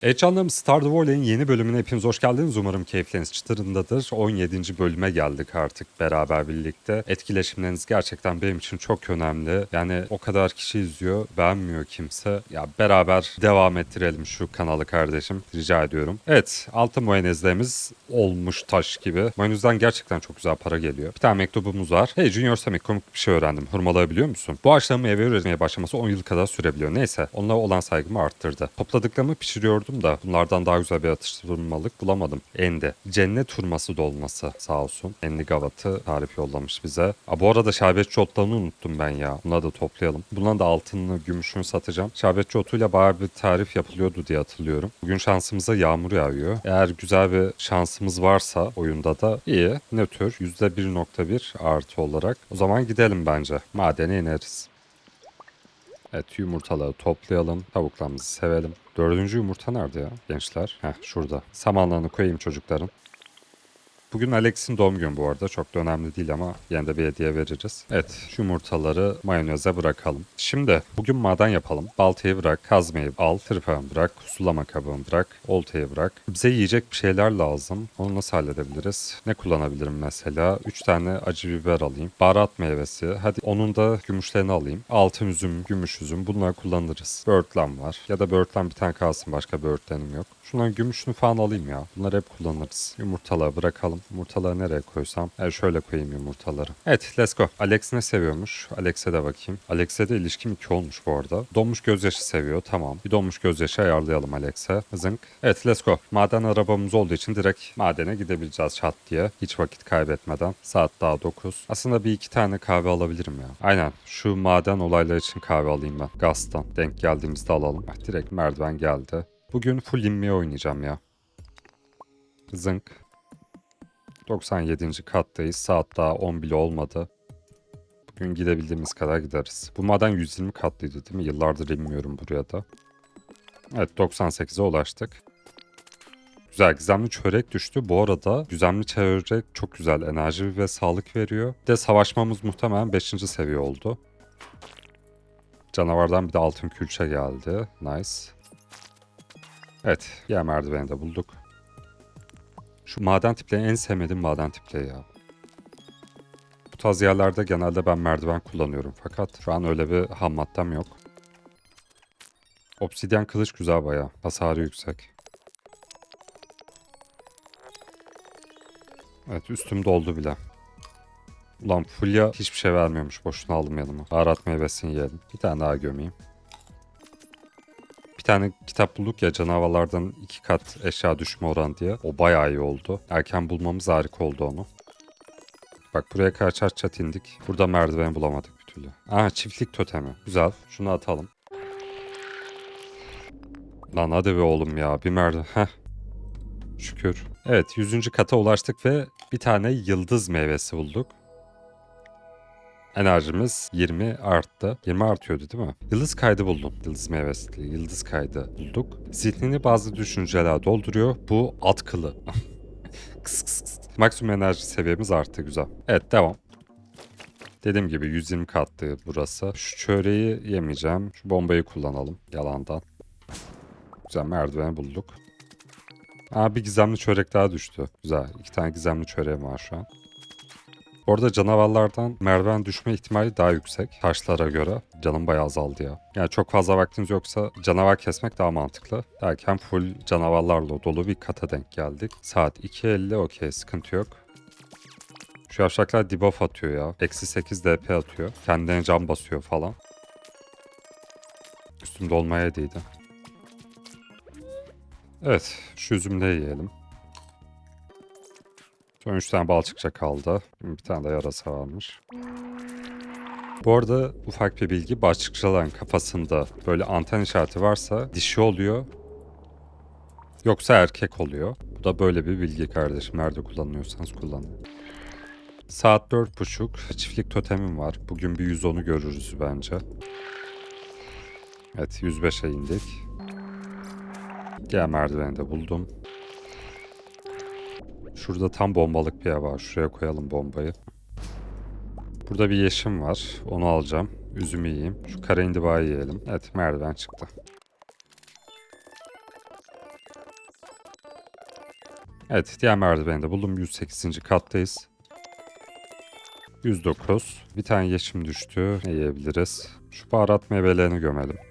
Heyecanlarım Stardew Valley'in yeni bölümüne hepiniz hoş geldiniz. Umarım keyifleriniz çıtırındadır. 17. bölüme geldik artık beraber birlikte. Etkileşimleriniz gerçekten benim için çok önemli. Yani o kadar kişi izliyor, beğenmiyor kimse. Ya beraber devam ettirelim şu kanalı kardeşim. Rica ediyorum. Evet, altın mayonezlerimiz olmuş taş gibi. Mayonezden gerçekten çok güzel para geliyor. Bir tane mektubumuz var. Hey Junior Samik komik bir şey öğrendim. Hurmalayabiliyor musun? Bu ağaçların meyve üretmeye başlaması 10 yıl kadar sürebiliyor. Neyse, onlara olan saygımı arttırdı. Topladıklarımı pişiriyordum da bunlardan daha güzel bir atıştırmalık bulamadım. Endi. Cennet hurması dolması sağ olsun. Endi Gavat'ı tarif yollamış bize. Aa, bu arada şerbetçi otlarını unuttum ben ya. Bunları da toplayalım. Bunların da altınını, gümüşünü satacağım. Şerbetçi otuyla bayağı bir tarif yapılıyordu diye hatırlıyorum. Bugün şansımıza yağmur yağıyor. Eğer güzel bir şansımız varsa oyunda da iyi. Nötr %1.1 artı olarak. O zaman gidelim bence. Madene ineriz. Evet yumurtaları toplayalım. Tavuklarımızı sevelim. Dördüncü yumurta nerede ya gençler? Heh şurada. Samanlarını koyayım çocukların. Bugün Alex'in doğum günü bu arada. Çok da önemli değil ama yine de bir hediye veririz. Evet şu yumurtaları mayoneze bırakalım. Şimdi bugün maden yapalım. Baltayı bırak, kazmayı al, tırpanı bırak, sulama kabını bırak, oltayı bırak. Bize yiyecek bir şeyler lazım. Onu nasıl halledebiliriz? Ne kullanabilirim mesela? 3 tane acı biber alayım. Baharat meyvesi. Hadi onun da gümüşlerini alayım. Altın üzüm, gümüş üzüm bunları kullanırız. Böğürtlen var. Ya da böğürtlen bir tane kalsın başka böğürtlenim yok. Şunların gümüşünü falan alayım ya. Bunları hep kullanırız. Yumurtaları bırakalım. Yumurtaları nereye koysam? Evet şöyle koyayım yumurtaları. Evet let's go. Alex ne seviyormuş? Alex'e de bakayım. Alex'e de ilişkim 2 olmuş bu arada. Donmuş gözyaşı seviyor. Tamam. Bir donmuş gözyaşı ayarlayalım Alex'e. Zınk. Evet let's go. Maden arabamız olduğu için direkt madene gidebileceğiz şat diye. Hiç vakit kaybetmeden. Saat daha 9. Aslında bir iki tane kahve alabilirim ya. Aynen. Şu maden olayları için kahve alayım ben. Gaz'tan. Denk geldiğimizde alalım. Ah, direkt merdiven geldi. Bugün full inmeye oynayacağım ya. Zınk. 97. kattayız. Saat daha 10 bile olmadı. Bugün gidebildiğimiz kadar gideriz. Bu maden 120 katlıydı değil mi? Yıllardır inmiyorum buraya da. Evet 98'e ulaştık. Güzel gizemli çörek düştü. Bu arada gizemli çörek çok güzel enerji ve sağlık veriyor. Bir de savaşmamız muhtemelen 5. seviye oldu. Canavardan bir de altın külçe geldi. Nice. Evet, yer merdiveni de bulduk. Şu maden tipleri en sevmediğim maden tipleri ya. Bu tarz yerlerde genelde ben merdiven kullanıyorum fakat şu an öyle bir ham maddem yok. Obsidyen kılıç güzel baya. Hasarı yüksek. Evet üstüm doldu bile. Ulan Fulya hiçbir şey vermiyormuş. Boşuna aldım yanıma. Baharat meyvesini yedim. Bir tane daha gömeyim. Tane kitap bulduk ya canavarlardan iki kat eşya düşme oran diye. O bayağı iyi oldu. Erken bulmamız harika oldu onu. Bak buraya kadar çat çat indik. Burada merdiven bulamadık bir türlü. Aha çiftlik totemi. Güzel. Şunu atalım. Lan hadi be oğlum ya. Bir merdiven. Heh. Şükür. Evet 100. kata ulaştık ve bir tane yıldız meyvesi bulduk. Enerjimiz 20 arttı. 20 artıyordu değil mi? Yıldız kaydı buldum. Yıldız meyvesi, yıldız kaydı bulduk. Zihnini bazı düşünceler dolduruyor. Bu at kılı. Kıs kıs kıs. Maksimum enerji seviyemiz arttı güzel. Evet devam. Dediğim gibi 120 kattı burası. Şu çöreği yemeyeceğim. Şu bombayı kullanalım yalandan. Güzel merdiveni bulduk. Aa bir gizemli çörek daha düştü. Güzel. İki tane gizemli çöreğim var şu an. Orada canavarlardan merdiven düşme ihtimali daha yüksek taşlara göre. Canım bayağı azaldı ya. Yani çok fazla vaktiniz yoksa canavar kesmek daha mantıklı. Derken full canavarlarla dolu bir kata denk geldik. Saat 2.50 okey sıkıntı yok. Şu yavşaklar debuff atıyor ya. Eksi 8 DP atıyor. Kendine can basıyor falan. Üstümde olmaya değdi. Evet şu üzümleri yiyelim. Son 3 tane balçıkça kaldı. Bir tane de yarasa varmış. Bu arada ufak bir bilgi. Balçıkçaların kafasında böyle anten işareti varsa dişi oluyor. Yoksa erkek oluyor. Bu da böyle bir bilgi kardeşim. Nerede kullanıyorsanız kullanın. Saat 4.30. Çiftlik totemim var. Bugün bir 110'u görürüz bence. Evet 105'e indik. Diğer merdiveni de buldum. Şurada tam bombalık bir yer var. Şuraya koyalım bombayı. Burada bir yeşim var. Onu alacağım. Üzümü yiyeyim. Şu kara indibayı yiyelim. Evet merdiven çıktı. Evet diğer merdiveni de buldum. 108. kattayız. 109. Bir tane yeşim düştü. Ne yiyebiliriz? Şu baharat meyvelerini gömelim.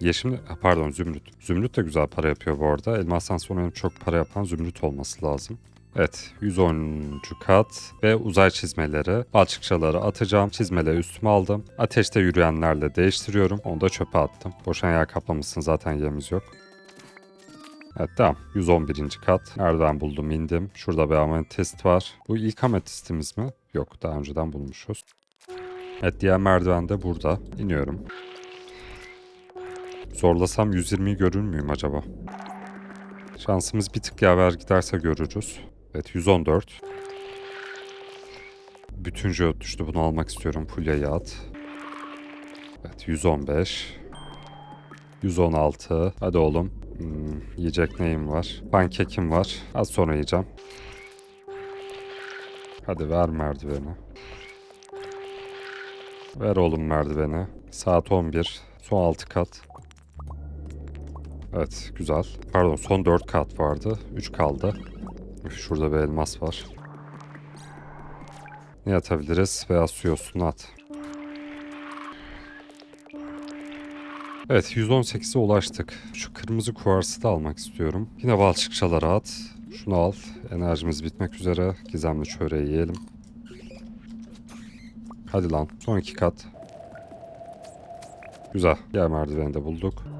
Yeşim, pardon zümrüt. Zümrüt de güzel para yapıyor bu arada. Elmastan sonra çok para yapan zümrüt olması lazım. Evet 110. kat ve uzay çizmeleri. Balçıkçaları atacağım. Çizmeleri üstüme aldım. Ateşte yürüyenlerle değiştiriyorum. Onu da çöpe attım. Boşan yer kaplamışsın zaten yerimiz yok. Evet tamam. 111. kat. Nereden buldum indim. Şurada bir ametist var. Bu ilk ametistimiz mi? Yok daha önceden bulmuşuz. Evet diğer merdiven de burada. İniyorum. Zorlasam 120'yi görür müyüm acaba? Şansımız bir tık yaver giderse görürüz. Evet 114. Bütün jeot düştü. Bunu almak istiyorum. Fulya'yı at. Evet 115. 116. Hadi oğlum. Hmm, yiyecek neyim var? Pankekim var. Az sonra yiyeceğim. Hadi ver merdiveni. Ver oğlum merdiveni. Saat 11. Son 6 kat. Evet güzel. Pardon son 4 kat vardı. 3 kaldı. Şurada bir elmas var. Ne atabiliriz? Beyaz su yosunu at. Evet 118'e ulaştık. Şu kırmızı kuarsı da almak istiyorum. Yine balçıkçalara at. Şunu al. Enerjimiz bitmek üzere. Gizemli çöreği yiyelim. Hadi lan. Son iki kat. Güzel. Yer merdiveni de bulduk.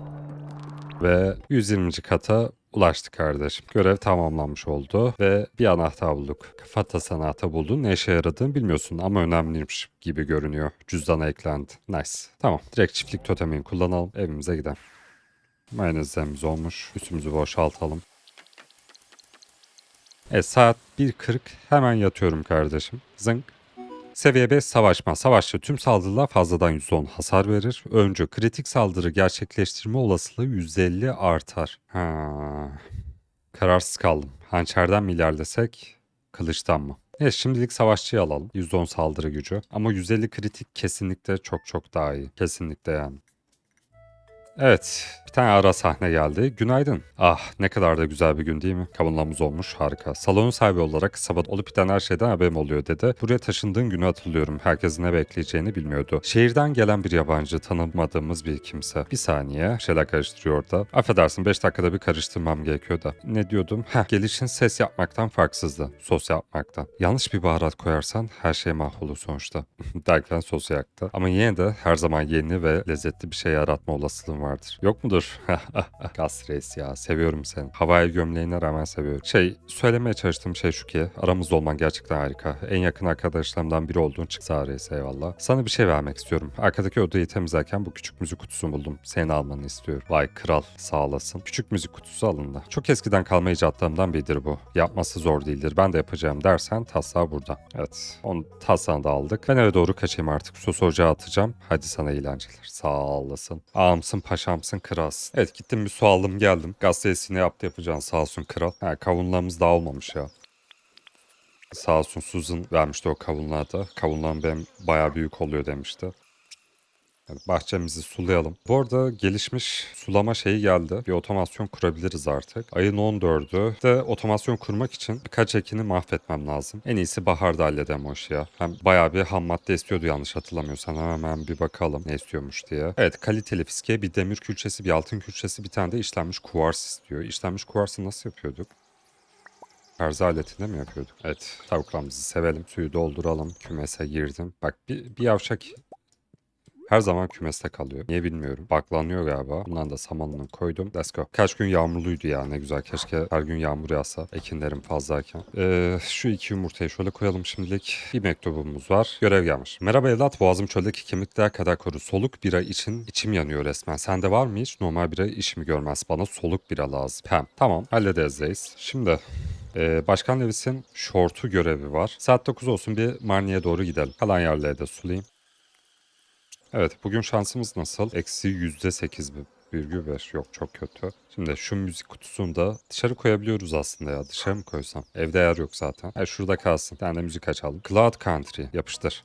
Ve 120. kata ulaştık kardeşim. Görev tamamlanmış oldu ve bir anahtar bulduk. Kafatası anahtar buldun. Ne işe yaradığını bilmiyorsun ama önemliymiş gibi görünüyor. Cüzdana eklendi. Nice. Tamam. Direkt çiftlik totemini kullanalım. Evimize gidelim. Mayonezlerimiz olmuş. Üstümüzü boşaltalım. Evet saat 1.40 hemen yatıyorum kardeşim. Zınk. Seviye 5 savaşma. Savaşta tüm saldırılar fazladan %10 hasar verir. Önce kritik saldırı gerçekleştirme olasılığı %50 artar. Ha. Kararsız kaldım. Hançerden mi ilerlesek, kılıçtan mı? Evet şimdilik savaşçıyı alalım. %10 saldırı gücü. Ama 150 kritik kesinlikle çok çok daha iyi. Kesinlikle yani. Evet, bir tane ara sahne geldi. Günaydın. Ah, ne kadar da güzel bir gün değil mi? Kavunlamız olmuş, harika. Salonun sahibi olarak sabah olup biten her şeyden haberim oluyor dedi. Buraya taşındığın günü hatırlıyorum. Herkesin ne bekleyeceğini bilmiyordu. Şehirden gelen bir yabancı, tanımadığımız bir kimse. Bir saniye, şeyler karıştırıyor orada. Affedersin, 5 dakikada bir karıştırmam gerekiyor da. Ne diyordum? Heh, gelişin ses yapmaktan farksızdı. Sos yapmaktan. Yanlış bir baharat koyarsan her şey mahvolur sonuçta. Derken sos yaktı. Ama yine de her zaman yeni ve lezzetli bir şey yaratma olasılığın vardır. Yok mudur? Reis ya seviyorum seni. Havai gömleğine rağmen seviyorum. Şey söylemeye çalıştığım şey şu ki aramızda olman gerçekten harika. En yakın arkadaşlarımdan biri olduğun çıksa Reis eyvallah. Sana bir şey vermek istiyorum. Arkadaki odayı temizlerken bu küçük müzik kutusunu buldum. Seni almanı istiyorum. Vay kral sağ olasın. Küçük müzik kutusu alındı. Çok eskiden kalma icatlarımdan biridir bu. Yapması zor değildir. Ben de yapacağım dersen taslağı burada. Evet. Onun taslağını da aldık. Ben eve doğru kaçayım artık. Sos ocağı atacağım. Hadi sana eğlenceler. Sağ olasın. Ağamsın paşamsın kralsın. Evet gittim bir su aldım geldim. Gazetesini yaptı yapacağın sağ olsun kral. Ha, kavunlarımız daha olmamış ya. Sağ olsun Susan vermişti o kavunlarda. Kavunlar benim bayağı büyük oluyor demişti. Yani bahçemizi sulayalım. Bu arada gelişmiş sulama şeyi geldi. Bir otomasyon kurabiliriz artık. Ayın 14'ü de otomasyon kurmak için birkaç ekini mahvetmem lazım. En iyisi baharda halledem o işi ya. Hem bayağı bir ham madde istiyordu yanlış hatırlamıyorsam. Hemen bir bakalım ne istiyormuş diye. Evet kaliteli fiske bir demir külçesi bir altın külçesi bir tane de işlenmiş kuvars istiyor. İşlenmiş kuvarsı nasıl yapıyorduk? Terzi aletinde mi yapıyorduk? Evet tavuklarımızı sevelim. Suyu dolduralım. Kümese girdim. Bak bir, bir yavşak her zaman kümeste kalıyor. Niye bilmiyorum. Baklanıyor galiba. Bundan da samanını koydum. Let's go. Kaç gün yağmurluydu ya ne güzel. Keşke her gün yağmur yağsa. Ekinlerim fazlayken. Ee, şu iki yumurtayı şöyle koyalım şimdilik. Bir mektubumuz var. Görev gelmiş. Merhaba evlat. Boğazım çöldeki kemikler kadar koru. Soluk bira için içim yanıyor resmen. Sende var mı hiç? Normal bira işimi görmez. Bana soluk bira lazım. Pem. Tamam. Hallederiz reis. Şimdi ee, Başkan Levis'in şortu görevi var. Saat 9 olsun bir Marni'ye doğru gidelim. Kalan yerlere de sulayayım. Evet bugün şansımız nasıl? Eksi yüzde sekiz virgül beş. Yok çok kötü. Şimdi şu müzik kutusunu da dışarı koyabiliyoruz aslında ya. Dışarı mı koysam? Evde yer yok zaten. Ha, şurada kalsın. Bir tane de müzik açalım. Cloud Country. Yapıştır.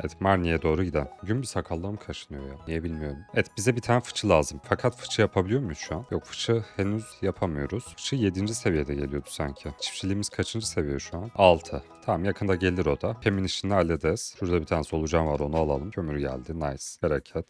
Evet Marnie'ye doğru gidelim. Bugün bir sakallığım kaşınıyor ya. Niye bilmiyorum. Evet bize bir tane fıçı lazım. Fakat fıçı yapabiliyor muyuz şu an? Yok fıçı henüz yapamıyoruz. Fıçı 7. seviyede geliyordu sanki. Çiftçiliğimiz kaçıncı seviye şu an? 6. Tamam yakında gelir o da. Pem'in işini hallederiz. Şurada bir tane solucan var onu alalım. Kömür geldi. Nice. Bereket.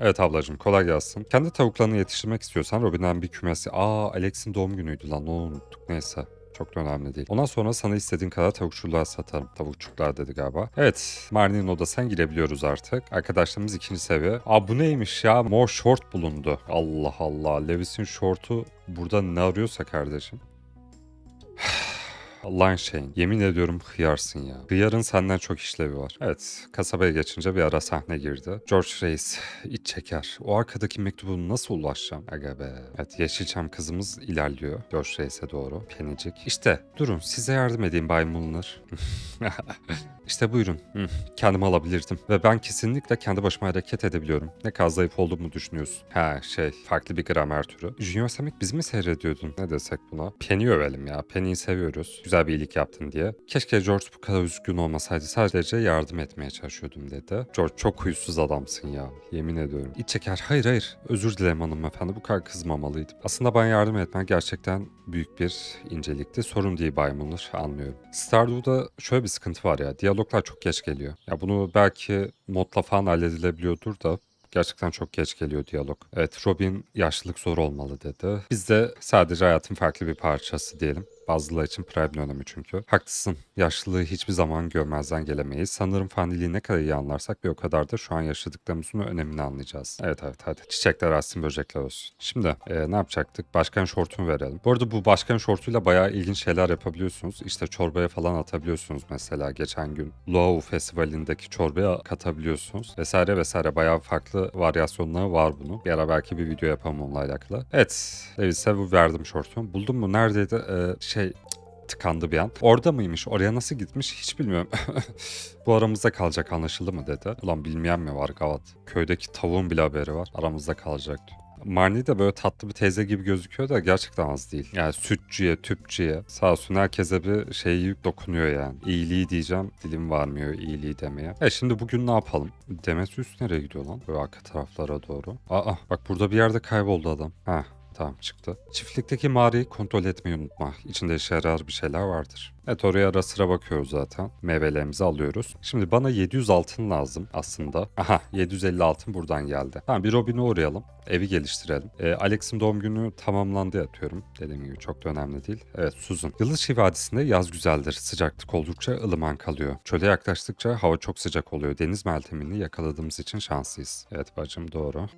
Evet ablacığım kolay gelsin. Kendi tavuklarını yetiştirmek istiyorsan Robin'den bir kümesi... Aa Alex'in doğum günüydü lan onu unuttuk neyse. Çok da önemli değil. Ondan sonra sana istediğin kadar tavukçuluğa satarım. Tavukçuklar dedi galiba. Evet. Marnie'nin odasına girebiliyoruz artık. Arkadaşlarımız ikinci seviye. Aa bu neymiş ya? Mor short bulundu. Allah Allah. Levis'in short'u burada ne arıyorsa kardeşim. Allah'ın şeyin. Yemin ediyorum hıyarsın ya. Hıyarın senden çok işlevi var. Evet. Kasabaya geçince bir ara sahne girdi. George Reis iç çeker. O arkadaki mektubu nasıl ulaşacağım? Aga be. Evet Yeşilçam kızımız ilerliyor. George Reis'e doğru. Penicik. İşte durun size yardım edeyim Bay Mulner. işte buyurun. Hı, Kendimi alabilirdim. Ve ben kesinlikle kendi başıma hareket edebiliyorum. Ne kadar zayıf olduğumu düşünüyorsun. Ha şey farklı bir gramer türü. Junior Samik biz mi seyrediyordun? Ne desek buna? Penny övelim ya. Penny'yi seviyoruz. Güzel bir iyilik yaptın diye. Keşke George bu kadar üzgün olmasaydı. Sadece yardım etmeye çalışıyordum dedi. George çok huysuz adamsın ya. Yemin ediyorum. İç çeker. Hayır hayır. Özür dilerim hanımefendi. Bu kadar kızmamalıydım. Aslında bana yardım etmen gerçekten büyük bir incelikti. Sorun değil Bay Muller. Anlıyorum. Stardew'da şöyle bir sıkıntı var ya. Diyaloglar çok geç geliyor. Ya bunu belki modla falan halledilebiliyordur da Gerçekten çok geç geliyor diyalog. Evet Robin yaşlılık zor olmalı dedi. Biz de sadece hayatın farklı bir parçası diyelim. Bazıları için prime dönemi çünkü. Haklısın. Yaşlılığı hiçbir zaman görmezden gelemeyiz. Sanırım faniliği ne kadar iyi anlarsak bir o kadar da şu an yaşadıklarımızın önemini anlayacağız. Evet evet hadi. Çiçekler açsın böcekler olsun. Şimdi e, ne yapacaktık? Başkan şortunu verelim. Bu arada bu başkan şortuyla bayağı ilginç şeyler yapabiliyorsunuz. İşte çorbaya falan atabiliyorsunuz mesela. Geçen gün Luau Festivali'ndeki çorbaya katabiliyorsunuz. Vesaire vesaire. Bayağı farklı varyasyonları var bunun. Bir ara belki bir video yapalım onunla alakalı. Evet. Levis'e bu verdim şortumu. Buldum mu? Neredeydi? Ee, şey tıkandı bir an. Orada mıymış? Oraya nasıl gitmiş hiç bilmiyorum. Bu aramızda kalacak anlaşıldı mı dedi. Ulan bilmeyen mi var Gavat? Köydeki tavuğun bile haberi var. Aramızda kalacak. Marnie de böyle tatlı bir teyze gibi gözüküyor da gerçekten az değil. Yani sütçüye, tüpçüye sağ olsun herkese bir şey dokunuyor yani. İyiliği diyeceğim dilim varmıyor iyiliği demeye. E şimdi bugün ne yapalım? Demetrius nereye gidiyor lan? Böyle arka taraflara doğru. Aa bak burada bir yerde kayboldu adam. Heh Tamam çıktı. Çiftlikteki mağarayı kontrol etmeyi unutma. İçinde işe yarar bir şeyler vardır. Evet oraya ara sıra bakıyoruz zaten. Meyvelerimizi alıyoruz. Şimdi bana 700 altın lazım aslında. Aha 750 altın buradan geldi. Tamam bir Robin'e uğrayalım. Evi geliştirelim. Ee, Alex'in doğum günü tamamlandı atıyorum. Dediğim gibi çok da önemli değil. Evet Susan. Yıldızçı Vadisi'nde yaz güzeldir. Sıcaklık oldukça ılıman kalıyor. Çöle yaklaştıkça hava çok sıcak oluyor. Deniz meltemini yakaladığımız için şanslıyız. Evet bacım doğru.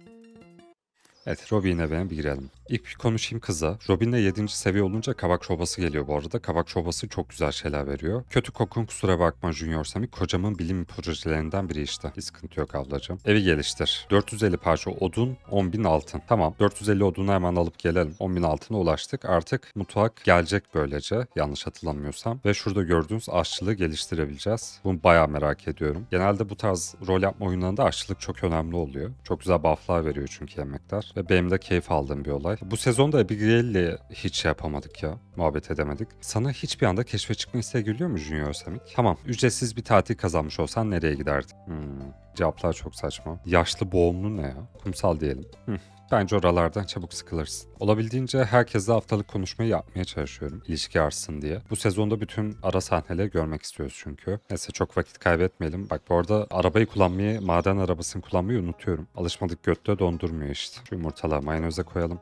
Evet Robin'e ben bir girelim. İlk bir konuşayım kıza. Robin'le 7. seviye olunca kabak çorbası geliyor bu arada. Kabak çorbası çok güzel şeyler veriyor. Kötü kokun kusura bakma Junior Sammy. Kocamın bilim projelerinden biri işte. Bir sıkıntı yok ablacığım. Evi geliştir. 450 parça odun, 10.000 altın. Tamam 450 odunu hemen alıp gelelim. 10.000 altına ulaştık. Artık mutfak gelecek böylece. Yanlış hatırlamıyorsam. Ve şurada gördüğünüz aşçılığı geliştirebileceğiz. Bunu bayağı merak ediyorum. Genelde bu tarz rol yapma oyunlarında aşçılık çok önemli oluyor. Çok güzel bufflar veriyor çünkü yemekler. Ve benim de keyif aldığım bir olay. Bu sezonda Abigail'le hiç şey yapamadık ya. Muhabbet edemedik. Sana hiçbir anda keşfe çıkma isteği geliyor mu Junior Samik? Tamam. Ücretsiz bir tatil kazanmış olsan nereye giderdin? Hmm. Cevaplar çok saçma. Yaşlı boğumlu ne ya? Kumsal diyelim. Hı. Bence oralardan çabuk sıkılırsın. Olabildiğince herkesle haftalık konuşmayı yapmaya çalışıyorum. ilişki artsın diye. Bu sezonda bütün ara sahneleri görmek istiyoruz çünkü. Neyse çok vakit kaybetmeyelim. Bak bu arada arabayı kullanmayı, maden arabasını kullanmayı unutuyorum. Alışmadık götte dondurmuyor işte. Şu yumurtaları mayoneze koyalım.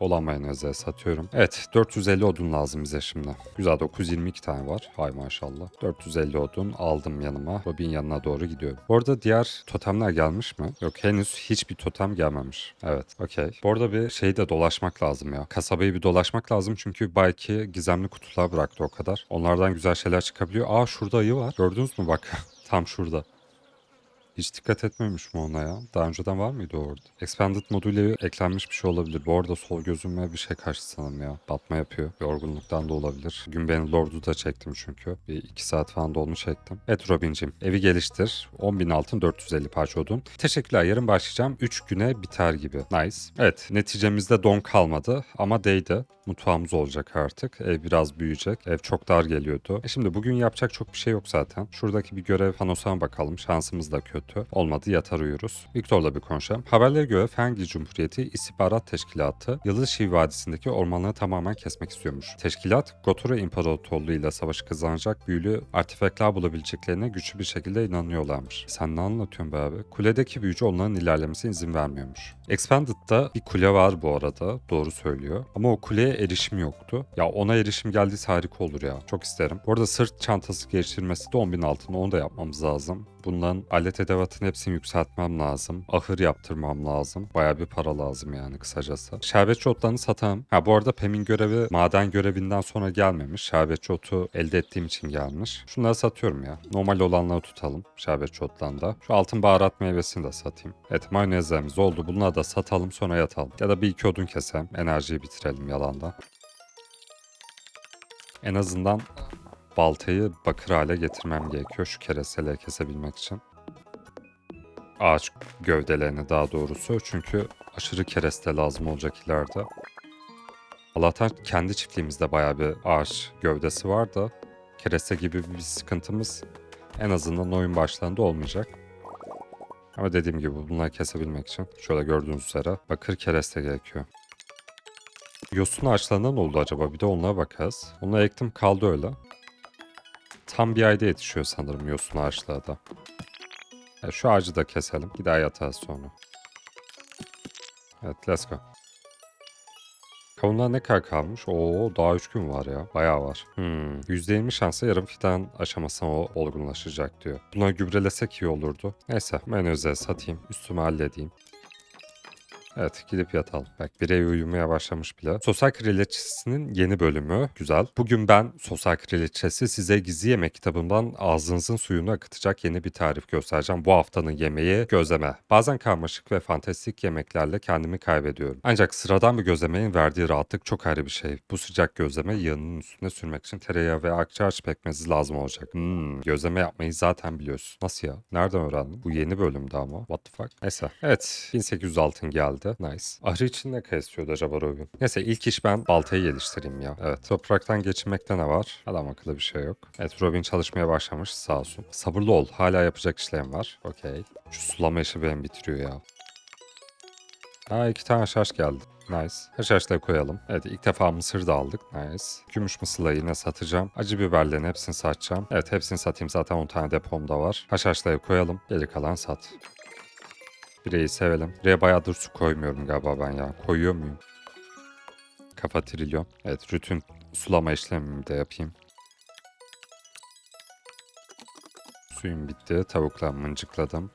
Olan mayoneze satıyorum. Evet 450 odun lazım bize şimdi. Güzel 922 tane var. Hay maşallah. 450 odun aldım yanıma. Robin yanına doğru gidiyorum. Bu arada diğer totemler gelmiş mi? Yok henüz hiçbir totem gelmemiş. Evet okey. Bu arada bir şeyde dolaşmak lazım ya. Kasabayı bir dolaşmak lazım çünkü belki gizemli kutular bıraktı o kadar. Onlardan güzel şeyler çıkabiliyor. Aa şurada ayı var. Gördünüz mü bak. Tam şurada. Hiç dikkat etmemiş mi ona ya? Daha önceden var mıydı orada? Expanded moduyla eklenmiş bir şey olabilir. Bu arada sol gözüme bir şey kaçtı sanırım ya. Batma yapıyor. Yorgunluktan da olabilir. Gün ben Lord'u da çektim çünkü. Bir iki saat falan dolmuş çektim. Evet Robin'cim evi geliştir. 10.000 altın 450 parça odun. Teşekkürler yarın başlayacağım. 3 güne biter gibi. Nice. Evet neticemizde don kalmadı ama değdi. Mutfağımız olacak artık. Ev biraz büyüyecek. Ev çok dar geliyordu. E şimdi bugün yapacak çok bir şey yok zaten. Şuradaki bir görev panosuna bakalım. Şansımız da kötü. Olmadı yatar uyuruz. Viktor'la bir konuşalım. Haberlere göre Fengi Cumhuriyeti İstihbarat Teşkilatı Yıldız Şii Vadisi'ndeki ormanları tamamen kesmek istiyormuş. Teşkilat Gotura İmparatorluğu ile savaşı kazanacak büyülü artefaktlar bulabileceklerine güçlü bir şekilde inanıyorlarmış. Sen ne anlatıyorsun be abi? Kuledeki büyücü onların ilerlemesine izin vermiyormuş. Expanded'da bir kule var bu arada. Doğru söylüyor. Ama o kuleye erişim yoktu. Ya ona erişim geldiyse harika olur ya. Çok isterim. Bu arada sırt çantası geliştirmesi de 10.000 altın. Onu da yapmamız lazım. Bundan alet edevatın hepsini yükseltmem lazım. Ahır yaptırmam lazım. Baya bir para lazım yani kısacası. Şerbetçi otlarını satamam. Ha bu arada Pem'in görevi maden görevinden sonra gelmemiş. Şerbetçi otu elde ettiğim için gelmiş. Şunları satıyorum ya. Normal olanları tutalım. Şerbetçi otlarında. Şu altın baharat meyvesini de satayım. Evet mayonezlerimiz oldu. Bunları da satalım sonra yatalım. Ya da bir iki odun keselim. Enerjiyi bitirelim yalandan. En azından baltayı bakır hale getirmem gerekiyor şu keresteleri kesebilmek için. Ağaç gövdelerini daha doğrusu çünkü aşırı kereste lazım olacak ileride. Allah'tan kendi çiftliğimizde bayağı bir ağaç gövdesi var da kereste gibi bir sıkıntımız en azından oyun başlarında olmayacak. Ama dediğim gibi bunları kesebilmek için şöyle gördüğünüz üzere bakır kereste gerekiyor. Yosun ağaçlarından oldu acaba? Bir de onlara bakarız. Onları ektim kaldı öyle. Tam bir ayda yetişiyor sanırım yosun ağaçları da. Ya şu ağacı da keselim. Bir daha yatarız sonra. Evet let's go. Kavunlar ne kadar kalmış? Oo daha 3 gün var ya. Bayağı var. Hmm. %20 şansla yarım fidan aşamasına o olgunlaşacak diyor. Buna gübrelesek iyi olurdu. Neyse ben özel satayım. Üstümü halledeyim. Evet gidip yatalım. Bak birey uyumaya başlamış bile. Sosyal Kraliçesi'nin yeni bölümü. Güzel. Bugün ben Sosyal Kraliçesi size gizli yemek kitabımdan ağzınızın suyunu akıtacak yeni bir tarif göstereceğim. Bu haftanın yemeği gözleme. Bazen karmaşık ve fantastik yemeklerle kendimi kaybediyorum. Ancak sıradan bir gözlemenin verdiği rahatlık çok ayrı bir şey. Bu sıcak gözleme yağının üstüne sürmek için tereyağı ve akçaağaç pekmezi lazım olacak. Hmm, gözleme yapmayı zaten biliyorsun. Nasıl ya? Nereden öğrendin? Bu yeni bölümde ama. What the fuck? Neyse. Evet. 1800 altın geldi. Nice. Ahri için ne kesiyordu acaba Robin? Neyse ilk iş ben baltayı geliştireyim ya. Evet. Topraktan geçinmekte ne var? Adam akıllı bir şey yok. Evet Robin çalışmaya başlamış sağ olsun. Sabırlı ol. Hala yapacak işlerim var. Okey. Şu sulama işi beni bitiriyor ya. Ha iki tane şaş geldi. Nice. Haşhaşları koyalım. Evet ilk defa mısır da aldık. Nice. Gümüş mısırla yine satacağım. Acı biberlerin hepsini satacağım. Evet hepsini satayım zaten 10 tane depomda var. Haşhaşları koyalım. Geri kalan sat. Bireyi sevelim. Buraya bayağıdır su koymuyorum galiba ben ya. Koyuyor muyum? Kafa trilyon. Evet rutin sulama işlemimi de yapayım. Suyum bitti. Tavukla mıncıkladım.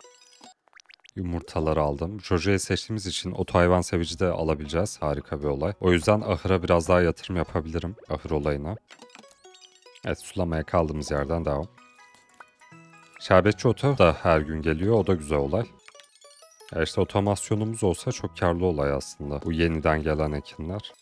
Yumurtaları aldım. Jojo'yu seçtiğimiz için oto hayvan sevici de alabileceğiz. Harika bir olay. O yüzden ahıra biraz daha yatırım yapabilirim. Ahır olayına. Evet sulamaya kaldığımız yerden devam. Şerbetçi oto da her gün geliyor. O da güzel olay. Ya işte otomasyonumuz olsa çok karlı olay aslında. Bu yeniden gelen ekinler.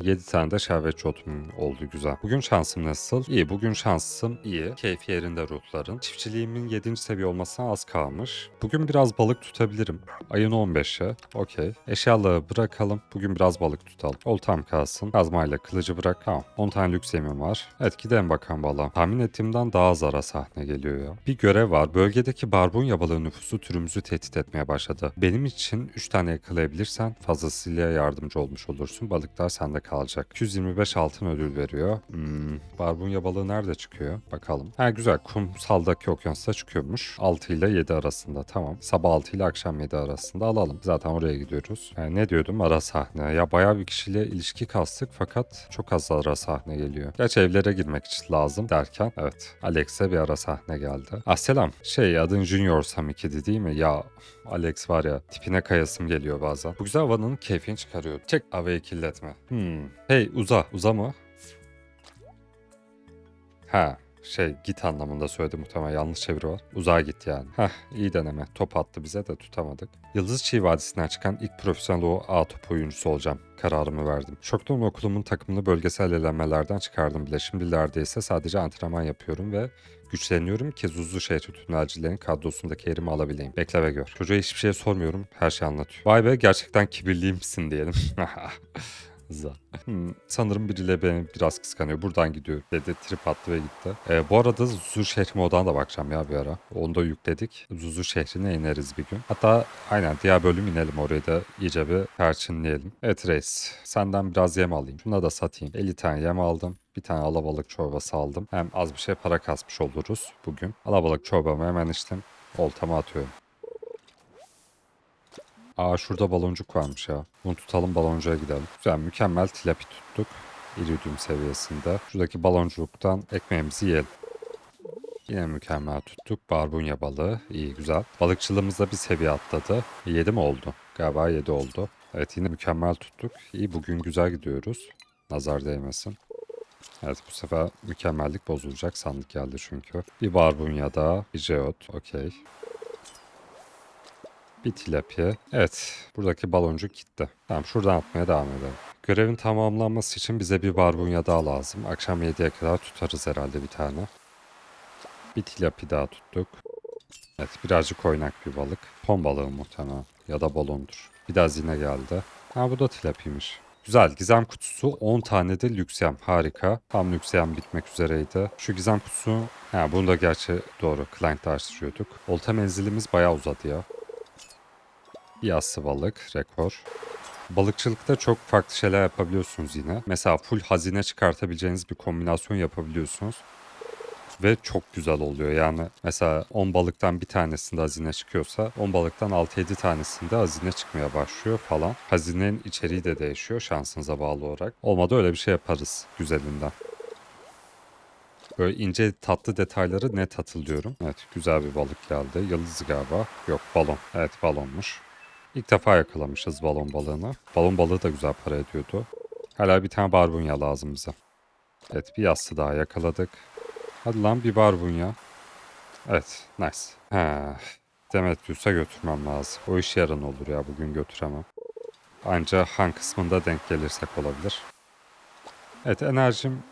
7 tane de şerbetçi otum oldu güzel. Bugün şansım nasıl? İyi. Bugün şansım iyi. Keyfi yerinde ruhların. Çiftçiliğimin 7. seviye olmasına az kalmış. Bugün biraz balık tutabilirim. Ayın 15'i. Okey. Eşyaları bırakalım. Bugün biraz balık tutalım. Oltam kalsın. Kazmayla kılıcı bırak. Tamam. 10 tane lüks yemim var. Evet gidelim bakalım balığa. Tahmin ettiğimden daha az ara sahne geliyor ya. Bir görev var. Bölgedeki barbunya balığı nüfusu türümüzü tehdit etmeye başladı. Benim için 3 tane yakalayabilirsen fazlasıyla yardımcı olmuş olursun. Balıklar sende kalacak. 225 altın ödül veriyor. Hmm, barbunya balığı nerede çıkıyor? Bakalım. Ha güzel. Kumsaldaki okyanusta çıkıyormuş. 6 ile 7 arasında. Tamam. Sabah 6 ile akşam 7 arasında alalım. Zaten oraya gidiyoruz. Yani ne diyordum? Ara sahne. Ya bayağı bir kişiyle ilişki kastık fakat çok az ara sahne geliyor. Gerçi evlere girmek için lazım derken evet. Alex'e bir ara sahne geldi. Ah selam. Şey adın Junior Samikidi değil mi? Ya Alex var ya tipine kayasım geliyor bazen. Bu güzel havanın keyfini çıkarıyor. Çek havayı kirletme. Hmm. Hey uza. Uza mı? Ha. Şey git anlamında söyledi muhtemelen yanlış çeviri var. Uzağa git yani. Heh iyi deneme. Top attı bize de tutamadık. Yıldız Çiğ Vadisi'nden çıkan ilk profesyonel o A top oyuncusu olacağım. Kararımı verdim. Çoktan okulumun takımını bölgesel elenmelerden çıkardım bile. Şimdilerde ise sadece antrenman yapıyorum ve güçleniyorum ki Zuzlu şehri tünelcilerin kadrosundaki yerimi alabileyim. Bekle ve gör. Çocuğa hiçbir şey sormuyorum. Her şey anlatıyor. Vay be gerçekten kibirliymişsin diyelim. Za. Hmm, sanırım biriyle beni biraz kıskanıyor. Buradan gidiyor dedi. Trip attı ve gitti. Ee, bu arada Zuzu şehri modan da bakacağım ya bir ara. Onu da yükledik. Zuzu şehrine ineriz bir gün. Hatta aynen diğer bölüm inelim orayı da iyice bir perçinleyelim. Evet reis. Senden biraz yem alayım. Şuna da satayım. 50 tane yem aldım. Bir tane alabalık çorbası aldım. Hem az bir şey para kasmış oluruz bugün. Alabalık çorbamı hemen içtim. Oltama atıyorum. Aa şurada baloncuk varmış ya. Bunu tutalım baloncuğa gidelim. Güzel mükemmel tilapi tuttuk. İridium seviyesinde. Şuradaki baloncuktan ekmeğimizi yiyelim. Yine mükemmel tuttuk. Barbunya balığı. iyi güzel. Balıkçılığımız da bir seviye atladı. 7 mi oldu? Galiba 7 oldu. Evet yine mükemmel tuttuk. İyi bugün güzel gidiyoruz. Nazar değmesin. Evet bu sefer mükemmellik bozulacak. Sandık geldi çünkü. Bir barbunya daha. Bir jeot. Okey. Bir tilapia. Evet, buradaki baloncuk gitti. Tamam, şuradan atmaya devam edelim. Görevin tamamlanması için bize bir barbunya daha lazım. Akşam 7'ye kadar tutarız herhalde bir tane. Bir tilapi daha tuttuk. Evet, birazcık oynak bir balık. Ton balığı muhtemelen ya da balondur. Bir daha zine geldi. Ha bu da tilapiymiş. Güzel. Gizem kutusu 10 tane de lüksem. Harika. Tam lüksem bitmek üzereydi. Şu gizem kutusu... Ha bunu da gerçi doğru. Client'da araştırıyorduk. Olta menzilimiz bayağı uzadı ya. Bir yassı balık, rekor. Balıkçılıkta çok farklı şeyler yapabiliyorsunuz yine. Mesela full hazine çıkartabileceğiniz bir kombinasyon yapabiliyorsunuz. Ve çok güzel oluyor. Yani mesela 10 balıktan bir tanesinde hazine çıkıyorsa 10 balıktan 6-7 tanesinde hazine çıkmaya başlıyor falan. Hazinenin içeriği de değişiyor şansınıza bağlı olarak. Olmadı öyle bir şey yaparız güzelinden. Böyle ince tatlı detayları net hatırlıyorum. Evet güzel bir balık geldi. Yıldız galiba. Yok balon. Evet balonmuş. İlk defa yakalamışız balon balığını. Balon balığı da güzel para ediyordu. Hala bir tane barbunya lazım bize. Evet bir yassı daha yakaladık. Hadi lan bir barbunya. Evet nice. He, Demetrius'a götürmem lazım. O iş yarın olur ya bugün götüremem. Ancak han kısmında denk gelirsek olabilir. Evet enerjim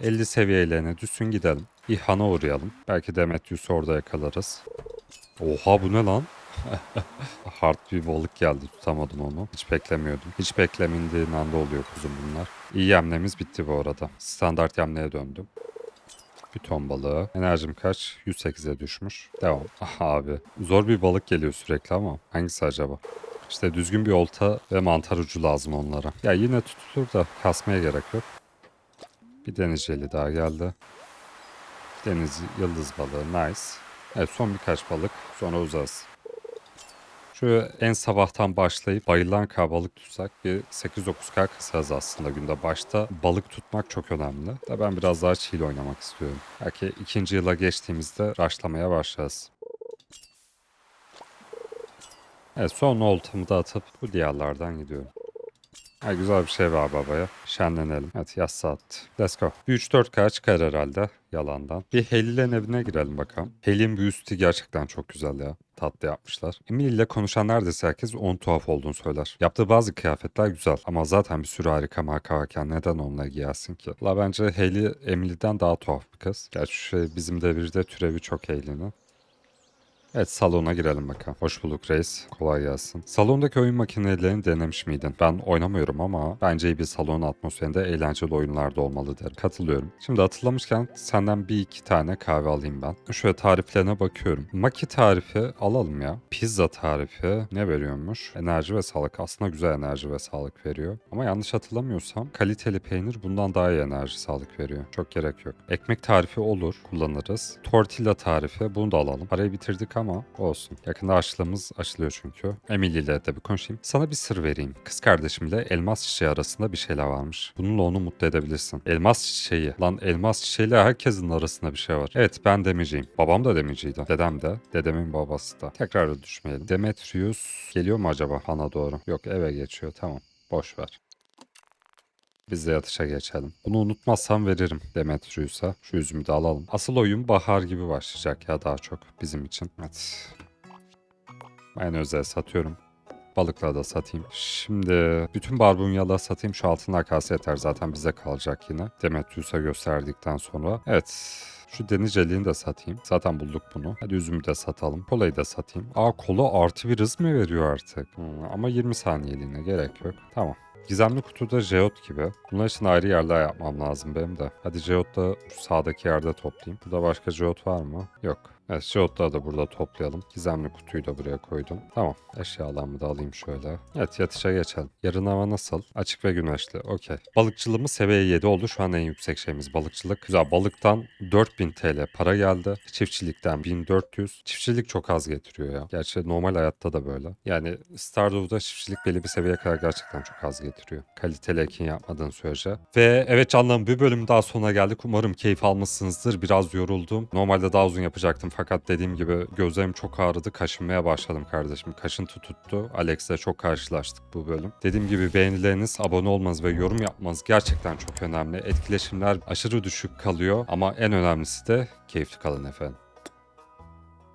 50 seviyelerine düşsün gidelim. İHA'na uğrayalım. Belki Demetrius'u orada yakalarız. Oha bu ne lan? Hard bir balık geldi tutamadım onu. Hiç beklemiyordum. Hiç beklemindiğin anda oluyor kuzum bunlar. İyi yemlemiz bitti bu arada. Standart yemleye döndüm. Bir ton balığı. Enerjim kaç? 108'e düşmüş. Devam. Aha abi. Zor bir balık geliyor sürekli ama. Hangisi acaba? İşte düzgün bir olta ve mantar ucu lazım onlara. Ya yine tutulur da kasmaya gerek yok. Bir deniz jeli daha geldi. Deniz yıldız balığı nice. Evet son birkaç balık sonra uzarız. Şu en sabahtan başlayıp bayılan kadar balık tutsak bir 8-9K kısarız aslında günde. Başta balık tutmak çok önemli. Da ben biraz daha chill oynamak istiyorum. Belki ikinci yıla geçtiğimizde raşlamaya başlarız. Evet son oltamı da atıp bu diyarlardan gidiyorum. Ha, güzel bir şey var babaya. Şenlenelim. Evet yaz saat. Let's go. Bir 3-4K çıkar herhalde yalandan. Bir Heli'lerin evine girelim bakalım. Heli'nin büyüsü gerçekten çok güzel ya. Tatlı yapmışlar. Emil ile konuşan neredeyse herkes onun tuhaf olduğunu söyler. Yaptığı bazı kıyafetler güzel ama zaten bir sürü harika marka varken neden onunla giyersin ki? La bence Hailey Emily'den daha tuhaf bir kız. Gerçi şey bizim devirde türevi çok Hailey'nin. Evet salona girelim bakalım. Hoş bulduk reis. Kolay gelsin. Salondaki oyun makinelerini denemiş miydin? Ben oynamıyorum ama bence iyi bir salon atmosferinde eğlenceli oyunlarda olmalı derim. Katılıyorum. Şimdi hatırlamışken senden bir iki tane kahve alayım ben. Şöyle tariflerine bakıyorum. Maki tarifi alalım ya. Pizza tarifi ne veriyormuş? Enerji ve sağlık. Aslında güzel enerji ve sağlık veriyor. Ama yanlış hatırlamıyorsam kaliteli peynir bundan daha iyi enerji sağlık veriyor. Çok gerek yok. Ekmek tarifi olur. Kullanırız. Tortilla tarifi bunu da alalım. Parayı bitirdik olsun. Yakında açlığımız açılıyor çünkü. Emily ile bir konuşayım. Sana bir sır vereyim. Kız kardeşimle elmas çiçeği arasında bir şeyler varmış. Bununla onu mutlu edebilirsin. Elmas çiçeği. Lan elmas çiçeğiyle herkesin arasında bir şey var. Evet ben demeyeceğim. Babam da demeyeceydi. Dedem de. Dedemin babası da. Tekrar da düşmeyelim. Demetrius geliyor mu acaba Han'a doğru? Yok eve geçiyor. Tamam. Boş ver. Biz de yatışa geçelim. Bunu unutmazsam veririm Demetrius'a. Şu üzümü de alalım. Asıl oyun bahar gibi başlayacak ya daha çok bizim için. Evet. Ben özel satıyorum. Balıkla da satayım. Şimdi bütün barbunyaları satayım. Şu altın akası yeter zaten bize kalacak yine. Demetrius'a gösterdikten sonra. Evet. Şu denizceliğini de satayım. Zaten bulduk bunu. Hadi üzümü de satalım. Kolayı da satayım. Aa kola artı bir hız mı veriyor artık? Hmm, ama 20 saniyeliğine gerek yok. Tamam. Gizemli kutuda jeot gibi. Bunlar için ayrı yerler yapmam lazım benim de. Hadi jeot da sağdaki yerde toplayayım. Burada başka jeot var mı? Yok. Evet jeotları da burada toplayalım. Gizemli kutuyu da buraya koydum. Tamam. Eşyalarımı da alayım şöyle. Evet yatışa geçelim. Yarın hava nasıl? Açık ve güneşli. Okey. Balıkçılığımız seviye 7 oldu. Şu an en yüksek şeyimiz balıkçılık. Güzel. Balıktan 4000 TL para geldi. Çiftçilikten 1400. Çiftçilik çok az getiriyor ya. Gerçi normal hayatta da böyle. Yani Stardew'da çiftçilik belli bir seviyeye kadar gerçekten çok az getiriyor. Kaliteli ekin yapmadığın sürece. Ve evet canlarım bir bölüm daha sona geldik. Umarım keyif almışsınızdır. Biraz yoruldum. Normalde daha uzun yapacaktım fakat dediğim gibi gözlerim çok ağrıdı. Kaşınmaya başladım kardeşim. Kaşıntı tuttu. Alex'le çok karşılaştık bu bölüm. Dediğim gibi beğenileriniz, abone olmanız ve yorum yapmanız gerçekten çok önemli. Etkileşimler aşırı düşük kalıyor ama en önemlisi de keyifli kalın efendim.